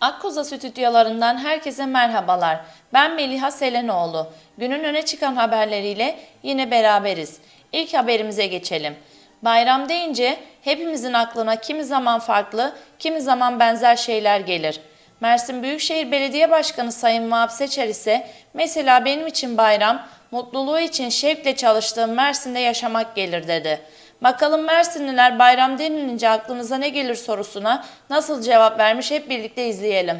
Akkoza stüdyolarından herkese merhabalar. Ben Meliha Selenoğlu. Günün öne çıkan haberleriyle yine beraberiz. İlk haberimize geçelim. Bayram deyince hepimizin aklına kimi zaman farklı, kimi zaman benzer şeyler gelir. Mersin Büyükşehir Belediye Başkanı Sayın Vahap Seçer ise mesela benim için bayram, mutluluğu için şevkle çalıştığım Mersin'de yaşamak gelir dedi. Bakalım Mersinliler bayram denilince aklınıza ne gelir sorusuna nasıl cevap vermiş hep birlikte izleyelim.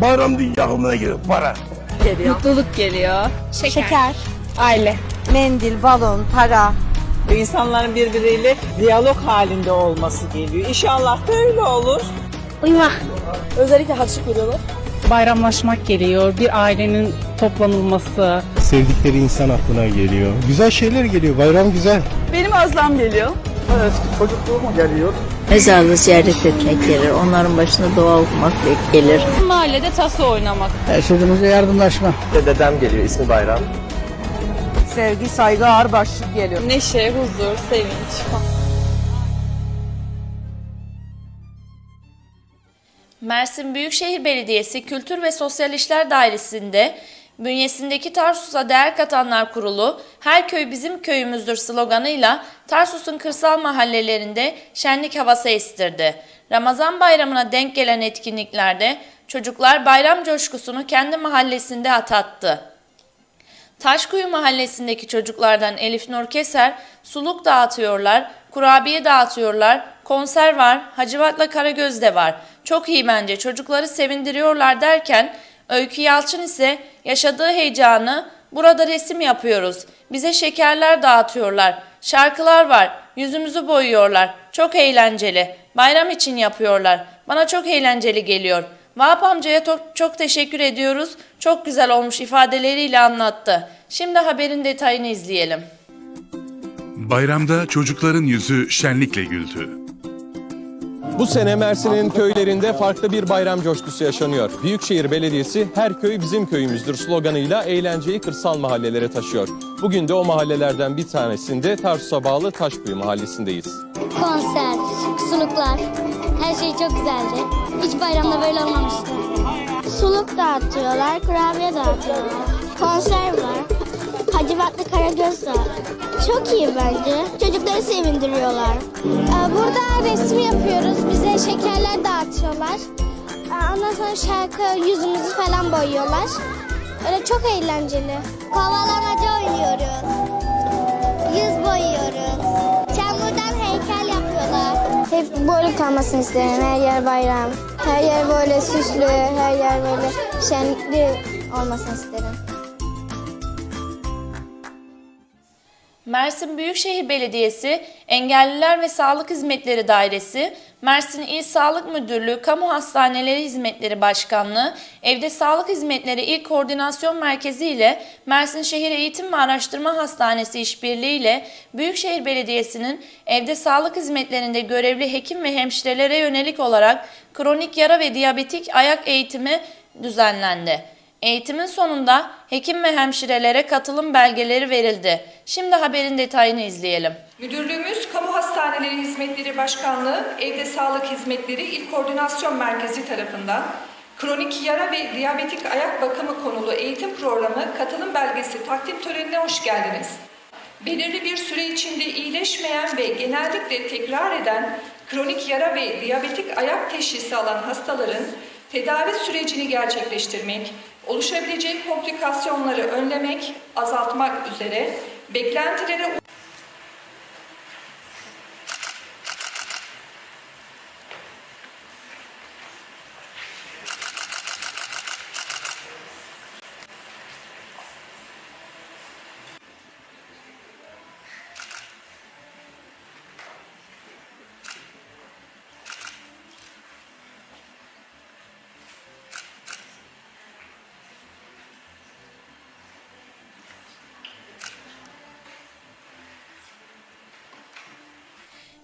Bayram deyince aklına gelir para. Mutluluk geliyor. Şeker, Aile. mendil, balon, para. insanların birbiriyle diyalog halinde olması geliyor. İnşallah da öyle olur. Uyumak. Bayramlaşmak geliyor. Bir ailenin toplanılması. Sevdikleri insan aklına geliyor. Güzel şeyler geliyor. Bayram güzel. Benim azlam geliyor. Mezarlığı ziyaret etmek gelir. Onların başında dua okumak gelir. Mahallede tası oynamak. Yaşadığımızda yardımlaşma. Dedem geliyor ismi Bayram. Sevgi, saygı, ağırbaşlık geliyor. Neşe, huzur, sevinç. Mersin Büyükşehir Belediyesi Kültür ve Sosyal İşler Dairesi'nde bünyesindeki Tarsus'a Değer Katanlar Kurulu Her Köy Bizim Köyümüzdür sloganıyla Tarsus'un kırsal mahallelerinde şenlik havası estirdi. Ramazan bayramına denk gelen etkinliklerde çocuklar bayram coşkusunu kendi mahallesinde atattı. Taşkuyu mahallesindeki çocuklardan Elif Nur Keser suluk dağıtıyorlar, kurabiye dağıtıyorlar, konser var, Hacivat'la Karagöz de var. Çok iyi bence çocukları sevindiriyorlar derken Öykü Yalçın ise yaşadığı heyecanı burada resim yapıyoruz. Bize şekerler dağıtıyorlar, şarkılar var, yüzümüzü boyuyorlar. Çok eğlenceli. Bayram için yapıyorlar. Bana çok eğlenceli geliyor. Vahap amcaya çok, teşekkür ediyoruz. Çok güzel olmuş ifadeleriyle anlattı. Şimdi haberin detayını izleyelim. Bayramda çocukların yüzü şenlikle güldü. Bu sene Mersin'in köylerinde farklı bir bayram coşkusu yaşanıyor. Büyükşehir Belediyesi her köy bizim köyümüzdür sloganıyla eğlenceyi kırsal mahallelere taşıyor. Bugün de o mahallelerden bir tanesinde Tarsus'a bağlı Taşkuyu mahallesindeyiz. Konser, suluklar. Her şey çok güzeldi. Hiç bayramda böyle olmamıştı. Suluk dağıtıyorlar, kurabiye dağıtıyorlar. Konser var. Hacivatlı Karagöz. Çok iyi bence. Çocukları sevindiriyorlar. Ee, Burada resim yapıyoruz. Bize şekerler dağıtıyorlar. Ee, Ondan sonra şarkı yüzümüzü falan boyuyorlar. Öyle çok eğlenceli. Kovalamaca oynuyoruz. Yüz boyuyoruz. Çamurdan heykel yapıyorlar. Hep böyle kalmasını isterim. Her yer bayram. Her yer böyle süslü, her yer böyle şenlikli olmasını isterim. Mersin Büyükşehir Belediyesi Engelliler ve Sağlık Hizmetleri Dairesi, Mersin İl Sağlık Müdürlüğü Kamu Hastaneleri Hizmetleri Başkanlığı, Evde Sağlık Hizmetleri İl Koordinasyon Merkezi ile Mersin Şehir Eğitim ve Araştırma Hastanesi işbirliği ile Büyükşehir Belediyesi'nin evde sağlık hizmetlerinde görevli hekim ve hemşirelere yönelik olarak kronik yara ve diyabetik ayak eğitimi düzenlendi. Eğitimin sonunda hekim ve hemşirelere katılım belgeleri verildi. Şimdi haberin detayını izleyelim. Müdürlüğümüz Kamu Hastaneleri Hizmetleri Başkanlığı Evde Sağlık Hizmetleri İl Koordinasyon Merkezi tarafından kronik yara ve diyabetik ayak bakımı konulu eğitim programı katılım belgesi takdim törenine hoş geldiniz. Belirli bir süre içinde iyileşmeyen ve genellikle tekrar eden kronik yara ve diyabetik ayak teşhisi alan hastaların tedavi sürecini gerçekleştirmek, oluşabilecek komplikasyonları önlemek, azaltmak üzere beklentilere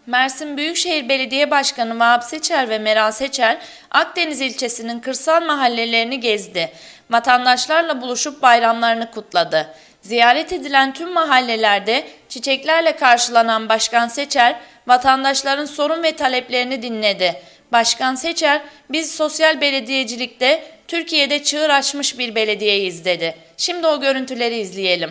Mersin Büyükşehir Belediye Başkanı Vahap Seçer ve Meral Seçer, Akdeniz ilçesinin kırsal mahallelerini gezdi. Vatandaşlarla buluşup bayramlarını kutladı. Ziyaret edilen tüm mahallelerde çiçeklerle karşılanan Başkan Seçer, vatandaşların sorun ve taleplerini dinledi. Başkan Seçer, biz sosyal belediyecilikte Türkiye'de çığır açmış bir belediyeyiz dedi. Şimdi o görüntüleri izleyelim.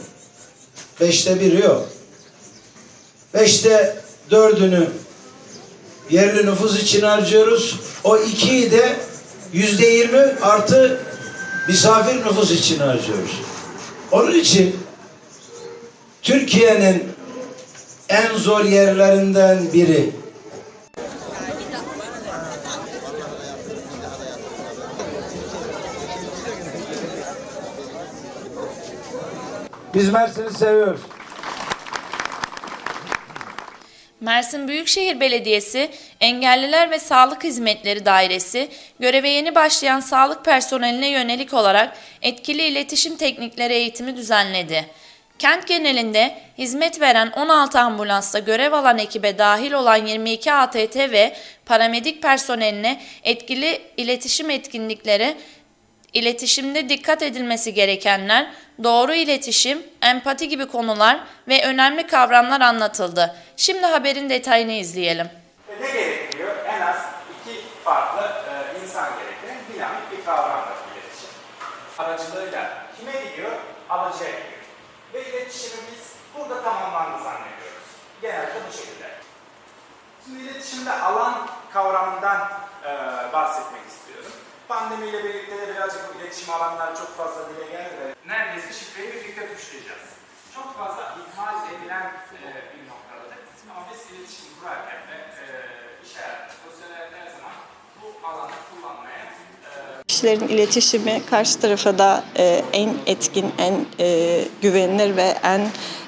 Beşte biri yok. Beşte dördünü yerli nüfus için harcıyoruz. O ikiyi de yüzde yirmi artı misafir nüfus için harcıyoruz. Onun için Türkiye'nin en zor yerlerinden biri Biz Mersin'i seviyoruz. Mersin Büyükşehir Belediyesi Engelliler ve Sağlık Hizmetleri Dairesi göreve yeni başlayan sağlık personeline yönelik olarak etkili iletişim teknikleri eğitimi düzenledi. Kent genelinde hizmet veren 16 ambulansta görev alan ekibe dahil olan 22 ATT ve paramedik personeline etkili iletişim etkinlikleri İletişimde dikkat edilmesi gerekenler, doğru iletişim, empati gibi konular ve önemli kavramlar anlatıldı. Şimdi haberin detayını izleyelim. Ne gerekiyor? En az iki farklı e, insan gerektiren dinamik bir kavramdır iletişim. Aracılığıyla kime gidiyor? Alıcıya gidiyor. Ve iletişimimiz burada tamamlandı zannediyoruz. Genelde bu şekilde. Şimdi iletişimde alan e, istiyorum. Pandemiyle birlikte de birazcık bu iletişim alanları çok fazla dile geldi ve neredeyse şifreyi birlikte tuşlayacağız. Çok fazla ihmal edilen e, bir noktadır. Ama biz iletişim kurarken de e, iş hayatında, sosyal her zaman bu alanı kullanmaya Kişilerin iletişimi karşı tarafa da e, en etkin, en e, güvenilir ve en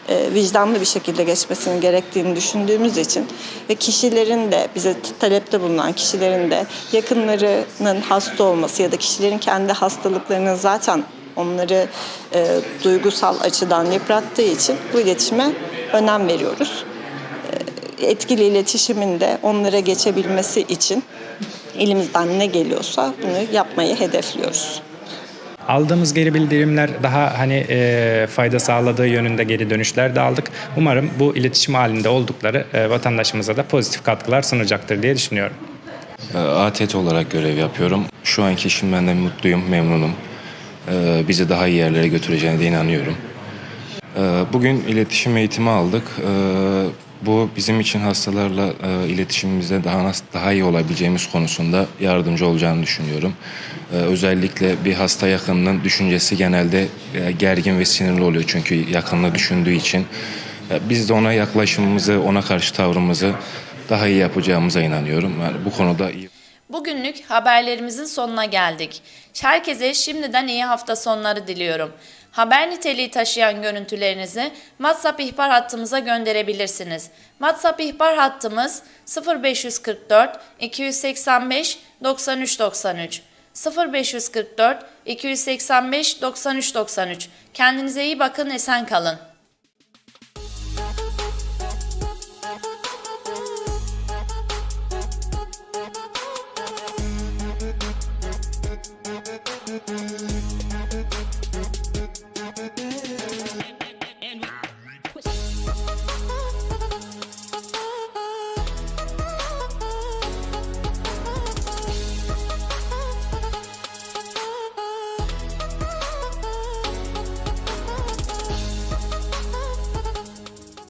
e, vicdanlı bir şekilde geçmesini gerektiğini düşündüğümüz için ve kişilerin de bize talepte bulunan kişilerin de yakınlarının hasta olması ya da kişilerin kendi hastalıklarının zaten onları e, duygusal açıdan yıprattığı için bu iletişime önem veriyoruz. E, etkili iletişimin de onlara geçebilmesi için elimizden ne geliyorsa bunu yapmayı hedefliyoruz. Aldığımız geri bildirimler daha hani e, fayda sağladığı yönünde geri dönüşler de aldık. Umarım bu iletişim halinde oldukları e, vatandaşımıza da pozitif katkılar sunacaktır diye düşünüyorum. ATT olarak görev yapıyorum. Şu anki işimden de mutluyum, memnunum. Ee, Bizi daha iyi yerlere götüreceğine de inanıyorum. Ee, Bugün iletişim eğitimi aldık. Ee, Bu bizim için hastalarla e, iletişimimizde daha daha iyi olabileceğimiz konusunda yardımcı olacağını düşünüyorum. Ee, Özellikle bir hasta yakınının düşüncesi genelde e, gergin ve sinirli oluyor çünkü yakınını düşündüğü için. E, Biz de ona yaklaşımımızı, ona karşı tavrımızı daha iyi yapacağımıza inanıyorum. Yani bu konuda iyi. Bugünlük haberlerimizin sonuna geldik. Herkese şimdiden iyi hafta sonları diliyorum. Haber niteliği taşıyan görüntülerinizi WhatsApp ihbar hattımıza gönderebilirsiniz. WhatsApp ihbar hattımız 0544 285 93 93 0544 285 93 93. Kendinize iyi bakın, esen kalın.